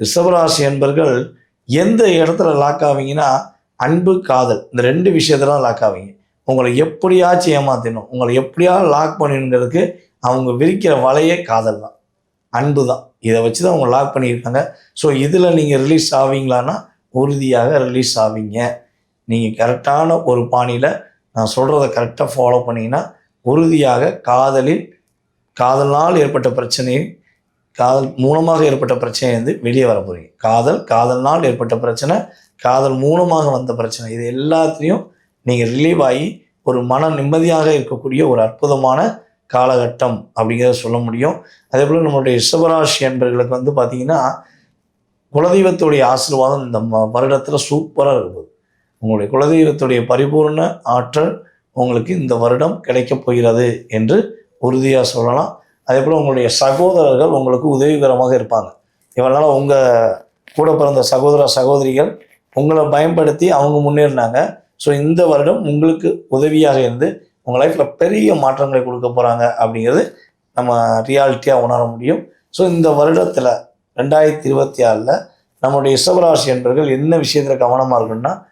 ரிஷபராசி என்பர்கள் எந்த இடத்துல லாக் ஆவீங்கன்னா அன்பு காதல் இந்த ரெண்டு விஷயத்துல லாக் ஆவீங்க. உங்களை எப்படியாச்சும் ஏமாத்திடணும் உங்களை எப்படியாவது லாக் பண்ணிடுங்கிறதுக்கு அவங்க விரிக்கிற வலையே காதல் தான். அன்பு தான். இதை வச்சு தான் அவங்க லாக் பண்ணியிருக்காங்க. ஸோ இதில் நீங்கள் ரிலீஸ் ஆவீங்களான்னா உறுதியாக ரிலீஸ் ஆவீங்க. நீங்கள் கரெக்டான ஒரு பாணியில் நான் சொல்கிறத கரெக்டாக ஃபாலோ பண்ணிங்கன்னா உறுதியாக காதலில் காதலினால் ஏற்பட்ட பிரச்சனையை காதல் மூலமாக ஏற்பட்ட பிரச்சனை வந்து வெளியே வர போகிறீங்க காதல் காதல்னால் ஏற்பட்ட பிரச்சனை காதல் மூலமாக வந்த பிரச்சனை. இது எல்லாத்தையும் நீங்கள் ரிலீவ் ஆகி ஒரு மன நிம்மதியாக இருக்கக்கூடிய ஒரு அற்புதமான காலகட்டம் அப்படிங்கிறத சொல்ல முடியும். அதே போல் நம்மளுடைய ரிஷபராசி என்பர்களுக்கு வந்து பார்த்தீங்கன்னா குலதெய்வத்துடைய ஆசீர்வாதம் இந்த ம- வருடத்தில் சூப்பராக இருக்குது உங்களுடைய குலதெய்வத்துடைய பரிபூர்ண ஆற்றல் உங்களுக்கு இந்த வருடம் கிடைக்கப் போகிறது என்று உறுதியாக சொல்லலாம். அதே போல் உங்களுடைய சகோதரர்கள் உங்களுக்கு உதவிகரமாக இருப்பாங்க. இவனால் உங்கள் கூட பிறந்த சகோதர சகோதரிகள் உங்களை பயன்படுத்தி அவங்க முன்னேறினாங்க ஸோ இந்த வருடம் உங்களுக்கு உதவியாக இருந்து உங்கள் லைஃப்பில் பெரிய மாற்றங்களை கொடுக்க போகிறாங்க அப்படிங்கிறது நம்ம ரியாலிட்டியாக உணர முடியும். ஸோ இந்த வருடத்தில் ரெண்டாயிரத்தி இருபத்தி ஆறில் நம்முடைய ரிஷபராசி என்பர்கள் என்ன விஷயத்தில் கவனமாக இருக்கணும்னா